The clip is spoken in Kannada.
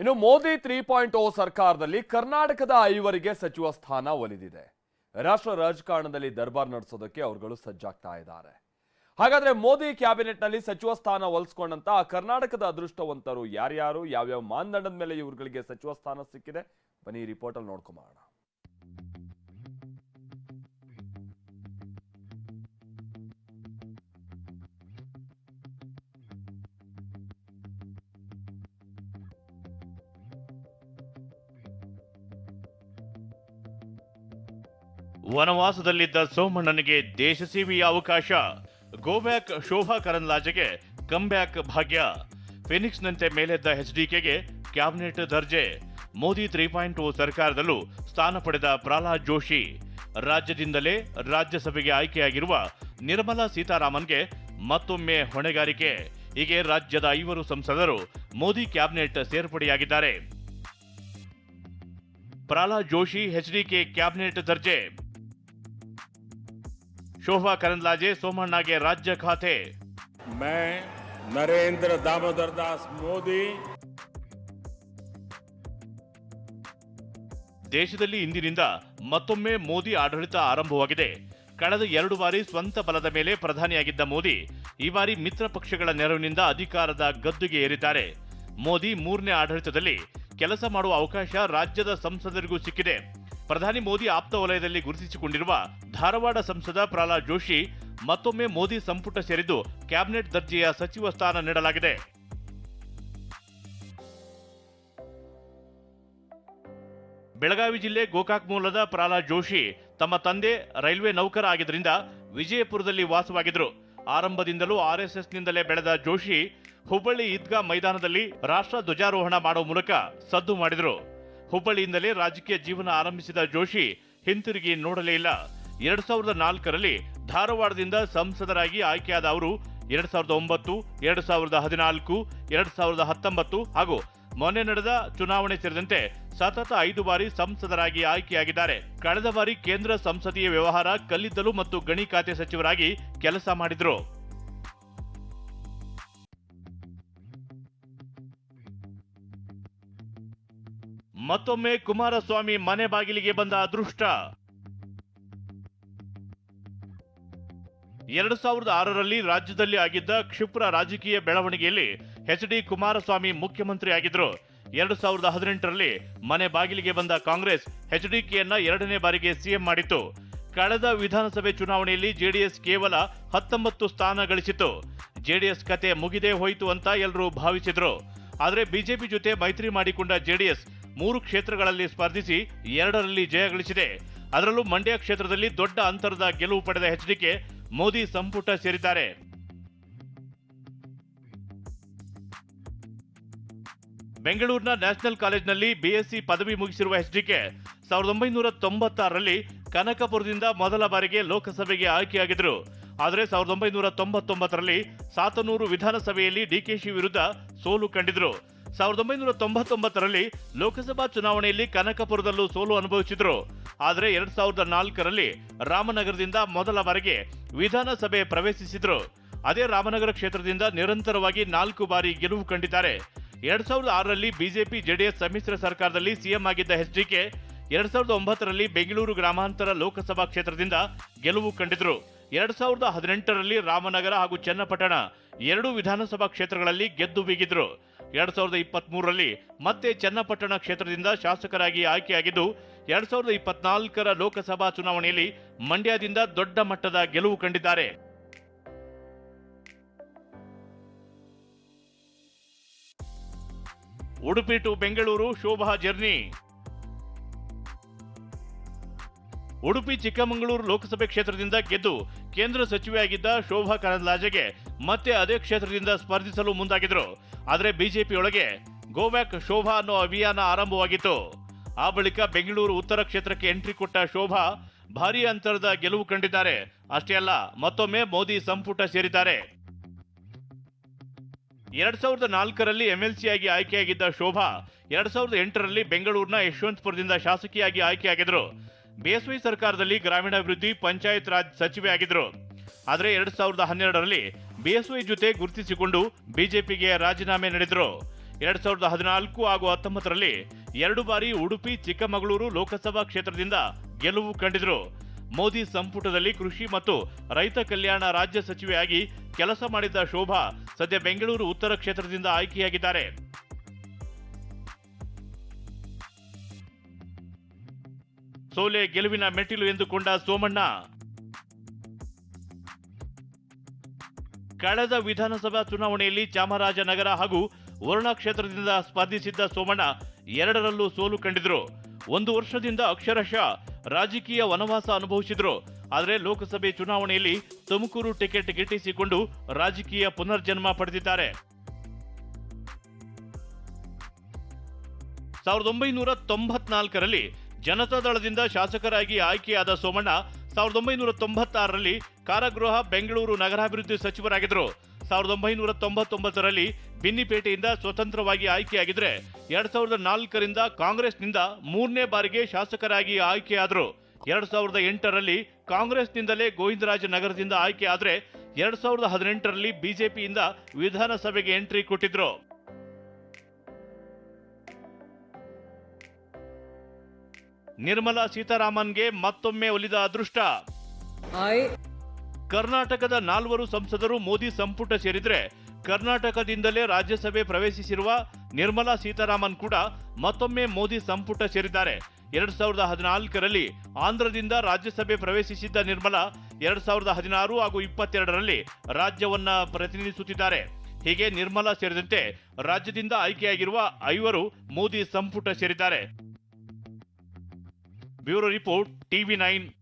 ಇನ್ನು ಮೋದಿ ತ್ರೀ ಪಾಯಿಂಟ್ ಓ ಸರ್ಕಾರದಲ್ಲಿ ಕರ್ನಾಟಕದ ಐವರಿಗೆ ಸಚಿವ ಸ್ಥಾನ ಒಲಿದಿದೆ. ರಾಷ್ಟ್ರ ರಾಜಕಾರಣದಲ್ಲಿ ದರ್ಬಾರ್ ನಡೆಸೋದಕ್ಕೆ ಅವರುಗಳು ಸಜ್ಜಾಗ್ತಾ ಇದ್ದಾರೆ. ಹಾಗಾದ್ರೆ ಮೋದಿ ಕ್ಯಾಬಿನೆಟ್ನಲ್ಲಿ ಸಚಿವ ಸ್ಥಾನ ಒಲಿಸ್ಕೊಂಡಂತ ಕರ್ನಾಟಕದ ಅದೃಷ್ಟವಂತರು ಯಾರ್ಯಾರು? ಯಾವ್ಯಾವ ಮಾನದಂಡದ ಮೇಲೆ ಇವರುಗಳಿಗೆ ಸಚಿವ ಸ್ಥಾನ ಸಿಕ್ಕಿದೆ? ಬನ್ನಿ ರಿಪೋರ್ಟ್ ಅಲ್ಲಿ ನೋಡ್ಕೊಂಬೋಣ ವನವಾಸದಲ್ಲಿದ್ದ ಸೋಮಣ್ಣನಿಗೆ ದೇಶ ಸೇವೆಯ ಅವಕಾಶ. ಗೋಬ್ಯಾಕ್ ಶೋಭಾ ಕರಂದ್ಲಾಜೆಗೆ ಕಂಬ್ಯಾಕ್ ಭಾಗ್ಯ. ಫಿನಿಕ್ಸ್ನಂತೆ ಮೇಲೆದ್ದ ಎಚ್ಡಿಕೆಗೆ ಕ್ಯಾಬಿನೆಟ್ ದರ್ಜೆ. ಮೋದಿ ತ್ರೀ ಪಾಯಿಂಟ್ ಓ ಸರ್ಕಾರದಲ್ಲೂ ಸ್ಥಾನ ಪಡೆದ ಪ್ರಹ್ಲಾದ್ ಜೋಶಿ. ರಾಜ್ಯದಿಂದಲೇ ರಾಜ್ಯಸಭೆಗೆ ಆಯ್ಕೆಯಾಗಿರುವ ನಿರ್ಮಲಾ ಸೀತಾರಾಮನ್ಗೆ ಮತ್ತೊಮ್ಮೆ ಹೊಣೆಗಾರಿಕೆ. ಹೀಗೆ ರಾಜ್ಯದ ಐವರು ಸಂಸದರು ಮೋದಿ ಕ್ಯಾಬಿನೆಟ್ ಸೇರ್ಪಡೆಯಾಗಿದ್ದಾರೆ. ಪ್ರಹ್ಲಾದ್ ಜೋಶಿ ಎಚ್ಡಿಕೆ ಕ್ಯಾಬಿನೆಟ್ ದರ್ಜೆ. ಶೋಭಾ ಕರಂದ್ಲಾಜೆ ಸೋಮಣ್ಣಗೆ ರಾಜ್ಯ ಖಾತೆ. ಮೈ ನರೇಂದ್ರ ದಾಮೋದರ ದಾಸ್ ಮೋದಿ. ದೇಶದಲ್ಲಿ ಇಂದಿನಿಂದ ಮತ್ತೊಮ್ಮೆ ಮೋದಿ ಆಡಳಿತ ಆರಂಭವಾಗಿದೆ. ಕಳೆದ ಎರಡು ಬಾರಿ ಸ್ವಂತ ಬಲದ ಮೇಲೆ ಪ್ರಧಾನಿಯಾಗಿದ್ದ ಮೋದಿ ಈ ಬಾರಿ ಮಿತ್ರ ಪಕ್ಷಗಳ ನೆರವಿನಿಂದ ಅಧಿಕಾರದ ಗದ್ದುಗೆ ಏರಿದ್ದಾರೆ. ಮೋದಿ ಮೂರನೇ ಆಡಳಿತದಲ್ಲಿ ಕೆಲಸ ಮಾಡುವ ಅವಕಾಶ ರಾಜ್ಯದ ಸಂಸದರಿಗೂ ಸಿಕ್ಕಿದೆ. ಪ್ರಧಾನಿ ಮೋದಿ ಆಪ್ತ ವಲಯದಲ್ಲಿ ಗುರುತಿಸಿಕೊಂಡಿರುವ ಧಾರವಾಡ ಸಂಸದ ಪ್ರಹ್ಲಾದ್ ಜೋಶಿ ಮತ್ತೊಮ್ಮೆ ಮೋದಿ ಸಂಪುಟ ಸೇರಿದ್ದು ಕ್ಯಾಬಿನೆಟ್ ದರ್ಜೆಯ ಸಚಿವ ಸ್ಥಾನ ನೀಡಲಾಗಿದೆ. ಬೆಳಗಾವಿ ಜಿಲ್ಲೆ ಗೋಕಾಕ್ ಮೂಲದ ಪ್ರಹ್ಲಾದ್ ಜೋಶಿ ತಮ್ಮ ತಂದೆ ರೈಲ್ವೆ ನೌಕರ ಆಗಿದ್ದರಿಂದ ವಿಜಯಪುರದಲ್ಲಿ ವಾಸವಾಗಿದ್ದರು. ಆರಂಭದಿಂದಲೂ ಆರ್ಎಸ್ಎಸ್ನಿಂದಲೇ ಬೆಳೆದ ಜೋಶಿ ಹುಬ್ಬಳ್ಳಿ ಈದ್ಗಾ ಮೈದಾನದಲ್ಲಿ ರಾಷ್ಟ್ರ ಧ್ವಜಾರೋಹಣ ಮಾಡುವ ಮೂಲಕ ಸದ್ದು ಮಾಡಿದ್ರು. ಹುಬ್ಬಳ್ಳಿಯಿಂದಲೇ ರಾಜಕೀಯ ಜೀವನ ಆರಂಭಿಸಿದ ಜೋಶಿ ಹಿಂತಿರುಗಿ ನೋಡಲೇ ಇಲ್ಲ. ಎರಡ್ ಸಾವಿರದ ನಾಲ್ಕರಲ್ಲಿ ಧಾರವಾಡದಿಂದ ಸಂಸದರಾಗಿ ಆಯ್ಕೆಯಾದ ಅವರು ಎರಡ್ ಸಾವಿರದ ಒಂಬತ್ತು, ಎರಡ್ ಸಾವಿರದ ಹದಿನಾಲ್ಕು, ಎರಡ್ ಸಾವಿರದ ಹತ್ತೊಂಬತ್ತು ಹಾಗೂ ಮೊನ್ನೆ ನಡೆದ ಚುನಾವಣೆ ಸೇರಿದಂತೆ ಸತತ ಐದು ಬಾರಿ ಸಂಸದರಾಗಿ ಆಯ್ಕೆಯಾಗಿದ್ದಾರೆ. ಕಳೆದ ಬಾರಿ ಕೇಂದ್ರ ಸಂಸದೀಯ ವ್ಯವಹಾರ ಕಲ್ಲಿದ್ದಲು ಮತ್ತು ಗಣಿ ಖಾತೆ ಸಚಿವರಾಗಿ ಕೆಲಸ ಮಾಡಿದ್ರು. ಮತ್ತೊಮ್ಮೆ ಕುಮಾರಸ್ವಾಮಿ ಮನೆ ಬಾಗಿಲಿಗೆ ಬಂದ ಅದೃಷ್ಟ. ಎರಡು ಸಾವಿರದ ಆರರಲ್ಲಿ ರಾಜ್ಯದಲ್ಲಿ ಆಗಿದ್ದ ಕ್ಷಿಪ್ರ ರಾಜಕೀಯ ಬೆಳವಣಿಗೆಯಲ್ಲಿ ಎಚ್ ಡಿ ಕುಮಾರಸ್ವಾಮಿ ಮುಖ್ಯಮಂತ್ರಿ ಆಗಿದ್ರು ಎರಡು ಸಾವಿರದ ಹದಿನೆಂಟರಲ್ಲಿ ಮನೆ ಬಾಗಿಲಿಗೆ ಬಂದ ಕಾಂಗ್ರೆಸ್ ಎಚ್ಡಿಕೆಯನ್ನ ಎರಡನೇ ಬಾರಿಗೆ ಸಿಎಂ ಮಾಡಿತ್ತು. ಕಳೆದ ವಿಧಾನಸಭೆ ಚುನಾವಣೆಯಲ್ಲಿ ಜೆಡಿಎಸ್ ಕೇವಲ ಹತ್ತೊಂಬತ್ತು ಸ್ಥಾನ ಗಳಿಸಿತು ಜೆಡಿಎಸ್ ಕತೆ ಮುಗಿದೇ ಹೋಯಿತು ಅಂತ ಎಲ್ಲರೂ ಭಾವಿಸಿದ್ರು. ಆದರೆ ಬಿಜೆಪಿ ಜೊತೆ ಮೈತ್ರಿ ಮಾಡಿಕೊಂಡ ಜೆಡಿಎಸ್ ಮೂರು ಕ್ಷೇತ್ರಗಳಲ್ಲಿ ಸ್ಪರ್ಧಿಸಿ ಎರಡರಲ್ಲಿ ಜಯ ಗಳಿಸಿದೆ. ಅದರಲ್ಲೂ ಮಂಡ್ಯ ಕ್ಷೇತ್ರದಲ್ಲಿ ದೊಡ್ಡ ಅಂತರದ ಗೆಲುವು ಪಡೆದ ಎಚ್ಡಿಕೆ ಮೋದಿ ಸಂಪುಟ ಸೇರಿದ್ದಾರೆ. ಬೆಂಗಳೂರಿನ ನ್ಯಾಷನಲ್ ಕಾಲೇಜ್ನಲ್ಲಿ ಬಿಎಸ್ಸಿ ಪದವಿ ಮುಗಿಸಿರುವ ಎಚ್ಡಿಕೆ ಸಾವಿರದ ಒಂಬೈನೂರ ತೊಂಬತ್ತಾರರಲ್ಲಿ ಕನಕಪುರದಿಂದ ಮೊದಲ ಬಾರಿಗೆ ಲೋಕಸಭೆಗೆ ಆಯ್ಕೆಯಾಗಿದ್ರು ಆದರೆ ಸಾವಿರದ ಒಂಬೈನೂರ ತೊಂಬತ್ತೊಂಬತ್ತರಲ್ಲಿ ಸಾತನೂರು ವಿಧಾನಸಭೆಯಲ್ಲಿ ಡಿಕೆಶಿ ವಿರುದ್ಧ ಸೋಲು ಕಂಡಿದ್ರು ಸಾವಿರದ ಒಂಬೈನೂರ ತೊಂಬತ್ತೊಂಬತ್ತರಲ್ಲಿ ಲೋಕಸಭಾ ಚುನಾವಣೆಯಲ್ಲಿ ಕನಕಪುರದಲ್ಲೂ ಸೋಲು ಅನುಭವಿಸಿದ್ರು. ಆದರೆ ಎರಡ್ ಸಾವಿರದ ನಾಲ್ಕರಲ್ಲಿ ರಾಮನಗರದಿಂದ ಮೊದಲ ಬಾರಿಗೆ ವಿಧಾನಸಭೆ ಪ್ರವೇಶಿಸಿದ್ರು. ಅದೇ ರಾಮನಗರ ಕ್ಷೇತ್ರದಿಂದ ನಿರಂತರವಾಗಿ ನಾಲ್ಕು ಬಾರಿ ಗೆಲುವು ಕಂಡಿದ್ದಾರೆ. ಎರಡ್ ಸಾವಿರದ ಆರರಲ್ಲಿ ಬಿಜೆಪಿ, ಜೆಡಿಎಸ್ ಸಮ್ಮಿಶ್ರ ಸರ್ಕಾರದಲ್ಲಿ ಸಿಎಂ ಆಗಿದ್ದ ಎಚ್ಡಿಕೆ ಎರಡ್ ಸಾವಿರದ ಒಂಬತ್ತರಲ್ಲಿ ಬೆಂಗಳೂರು ಗ್ರಾಮಾಂತರ ಲೋಕಸಭಾ ಕ್ಷೇತ್ರದಿಂದ ಗೆಲುವು ಕಂಡಿದ್ರು. ಎರಡ್ ಸಾವಿರದ ಹದಿನೆಂಟರಲ್ಲಿ ರಾಮನಗರ ಹಾಗೂ ಚನ್ನಪಟ್ಟಣ ಎರಡೂ ವಿಧಾನಸಭಾ ಕ್ಷೇತ್ರಗಳಲ್ಲಿ ಗೆದ್ದು ಬೀಗಿದ್ರು. ಎರಡ್ ಸಾವಿರದ ಇಪ್ಪತ್ತ್ ಮೂರರಲ್ಲಿ ಮತ್ತೆ ಚನ್ನಪಟ್ಟಣ ಕ್ಷೇತ್ರದಿಂದ ಶಾಸಕರಾಗಿ ಆಯ್ಕೆಯಾಗಿದ್ದು, ಎರಡ್ ಸಾವಿರದ ಇಪ್ಪತ್ನಾಲ್ಕರ ಲೋಕಸಭಾ ಚುನಾವಣೆಯಲ್ಲಿ ಮಂಡ್ಯದಿಂದ ದೊಡ್ಡ ಮಟ್ಟದ ಗೆಲುವು ಕಂಡಿದ್ದಾರೆ. Udupi to Bengaluru Shobha journey. Udupi Chikkamagaluru ಲೋಕಸಭೆ ಕ್ಷೇತ್ರದಿಂದ ಗೆದ್ದು ಕೇಂದ್ರ ಸಚಿವೆಯಾಗಿದ್ದ ಶೋಭಾ ಕರಂದ್ಲಾಜೆಗೆ ಮತ್ತೆ ಅದೇ ಕ್ಷೇತ್ರದಿಂದ ಸ್ಪರ್ಧಿಸಲು ಮುಂದಾಗಿದ್ರು. ಆದರೆ ಬಿಜೆಪಿಯೊಳಗೆ ಗೋಬ್ಯಾಕ್ ಶೋಭಾ ಅನ್ನೋ ಅಭಿಯಾನ ಆರಂಭವಾಗಿತ್ತು. ಆ ಬಳಿಕ ಬೆಂಗಳೂರು ಉತ್ತರ ಕ್ಷೇತ್ರಕ್ಕೆ ಎಂಟ್ರಿ ಕೊಟ್ಟ ಶೋಭಾ ಭಾರೀ ಅಂತರದ ಗೆಲುವು ಕಂಡಿದ್ದಾರೆ. ಅಷ್ಟೇ ಅಲ್ಲ, ಮತ್ತೊಮ್ಮೆ ಮೋದಿ ಸಂಪುಟ ಸೇರಿದ್ದಾರೆ. ಎರಡ್ ಸಾವಿರದ ನಾಲ್ಕರಲ್ಲಿ ಎಂಎಲ್ಸಿಯಾಗಿ ಆಯ್ಕೆಯಾಗಿದ್ದ ಶೋಭಾ ಎರಡ್ ಸಾವಿರದ ಎಂಟರಲ್ಲಿ ಬೆಂಗಳೂರಿನ ಯಶವಂತಪುರದಿಂದ ಶಾಸಕಿಯಾಗಿ ಆಯ್ಕೆಯಾಗಿದ್ರು. ಬಿಎಸ್ವೈ ಸರ್ಕಾರದಲ್ಲಿ ಗ್ರಾಮೀಣಾಭಿವೃದ್ಧಿ ಪಂಚಾಯತ್ ರಾಜ್ ಸಚಿವೆ ಆಗಿದ್ರು ಆದರೆ ಎರಡ್ ಸಾವಿರದ ಹನ್ನೆರಡರಲ್ಲಿ ಬಿಎಸ್ವೈ ಜೊತೆ ಗುರುತಿಸಿಕೊಂಡು ಬಿಜೆಪಿಗೆ ರಾಜೀನಾಮೆ ನೀಡಿದ್ರು. ಎರಡ್ ಸಾವಿರದ ಹದಿನಾಲ್ಕು ಹಾಗೂ ಹತ್ತೊಂಬತ್ತರಲ್ಲಿ ಎರಡು ಬಾರಿ ಉಡುಪಿ, ಚಿಕ್ಕಮಗಳೂರು ಲೋಕಸಭಾ ಕ್ಷೇತ್ರದಿಂದ ಗೆಲುವು ಕಂಡಿದ್ರು. ಮೋದಿ ಸಂಪುಟದಲ್ಲಿ ಕೃಷಿ ಮತ್ತು ರೈತ ಕಲ್ಯಾಣ ರಾಜ್ಯ ಸಚಿವೆಯಾಗಿ ಕೆಲಸ ಮಾಡಿದ್ದ ಶೋಭಾ ಸದ್ಯ ಬೆಂಗಳೂರು ಉತ್ತರ ಕ್ಷೇತ್ರದಿಂದ ಆಯ್ಕೆಯಾಗಿದ್ದಾರೆ. ಸೋಲೆ ಗೆಲುವಿನ ಮೆಟ್ಟಿಲು ಎಂದುಕೊಂಡ ಸೋಮಣ್ಣ. ಕಳೆದ ವಿಧಾನಸಭಾ ಚುನಾವಣೆಯಲ್ಲಿ ಚಾಮರಾಜನಗರ ಹಾಗೂ ವರುಣ ಕ್ಷೇತ್ರದಿಂದ ಸ್ಪರ್ಧಿಸಿದ್ದ ಸೋಮಣ್ಣ ಎರಡರಲ್ಲೂ ಸೋಲು ಕಂಡಿದ್ರು. ಒಂದು ವರ್ಷದಿಂದ ಅಕ್ಷರಶಃ ರಾಜಕೀಯ ವನವಾಸ ಅನುಭವಿಸಿದ್ರು. ಆದರೆ ಲೋಕಸಭೆ ಚುನಾವಣೆಯಲ್ಲಿ ತುಮಕೂರು ಟಿಕೆಟ್ ಗಿಟ್ಟಿಸಿಕೊಂಡು ರಾಜಕೀಯ ಪುನರ್ಜನ್ಮ ಪಡೆದಿದ್ದಾರೆ. ಸಾವಿರದ ಒಂಬೈನೂರ ತೊಂಬತ್ನಾಲ್ಕರಲ್ಲಿ ಜನತಾದಳದಿಂದ ಶಾಸಕರಾಗಿ ಆಯ್ಕೆಯಾದ ಸೋಮಣ್ಣ ಸಾವಿರದ ಒಂಬೈನೂರ ತೊಂಬತ್ತಾರರಲ್ಲಿ ಕಾರಾಗೃಹ ಬೆಂಗಳೂರು ನಗರಾಭಿವೃದ್ಧಿ ಸಚಿವರಾಗಿದ್ದರು. ಸಾವಿರದ ಒಂಬೈನೂರ ತೊಂಬತ್ತೊಂಬತ್ತರಲ್ಲಿ ಬಿನ್ನಿಪೇಟೆಯಿಂದ ಸ್ವತಂತ್ರವಾಗಿ ಆಯ್ಕೆಯಾಗಿದ್ರೆ ಎರಡ್ ಸಾವಿರದ ನಾಲ್ಕರಿಂದ ಕಾಂಗ್ರೆಸ್ನಿಂದ ಮೂರನೇ ಬಾರಿಗೆ ಶಾಸಕರಾಗಿ ಆಯ್ಕೆಯಾದರು. ಎರಡ್ ಸಾವಿರದ ಎಂಟರಲ್ಲಿ ಕಾಂಗ್ರೆಸ್ನಿಂದಲೇ ಗೋವಿಂದರಾಜ ನಗರದಿಂದ ಆಯ್ಕೆಯಾದರೆ ಎರಡ್ ಸಾವಿರದ ಹದಿನೆಂಟರಲ್ಲಿ ಬಿಜೆಪಿಯಿಂದ ವಿಧಾನಸಭೆಗೆ ಎಂಟ್ರಿ ಕೊಟ್ಟಿದ್ರು. ನಿರ್ಮಲಾ ಸೀತಾರಾಮನ್ಗೆ ಮತ್ತೊಮ್ಮೆ ಒಲಿದ ಅದೃಷ್ಟ. ಕರ್ನಾಟಕದ ನಾಲ್ವರು ಸಂಸದರು ಮೋದಿ ಸಂಪುಟ ಸೇರಿದ್ರೆ ಕರ್ನಾಟಕದಿಂದಲೇ ರಾಜ್ಯಸಭೆ ಪ್ರವೇಶಿಸಿರುವ ನಿರ್ಮಲಾ ಸೀತಾರಾಮನ್ ಕೂಡ ಮತ್ತೊಮ್ಮೆ ಮೋದಿ ಸಂಪುಟ ಸೇರಿದ್ದಾರೆ. ಎರಡ್ ಸಾವಿರದ ಹದಿನಾಲ್ಕರಲ್ಲಿ ಆಂಧ್ರದಿಂದ ರಾಜ್ಯಸಭೆ ಪ್ರವೇಶಿಸಿದ್ದ ನಿರ್ಮಲಾ ಎರಡ್ ಸಾವಿರದ ಹದಿನಾರು ಹಾಗೂ ಇಪ್ಪತ್ತೆರಡರಲ್ಲಿ ರಾಜ್ಯವನ್ನ ಪ್ರತಿನಿಧಿಸುತ್ತಿದ್ದಾರೆ. ಹೀಗೆ ನಿರ್ಮಲಾ ಸೇರಿದಂತೆ ರಾಜ್ಯದಿಂದ ಆಯ್ಕೆಯಾಗಿರುವ ಐವರು ಮೋದಿ ಸಂಪುಟ ಸೇರಿದ್ದಾರೆ. Bureau Report, TV9,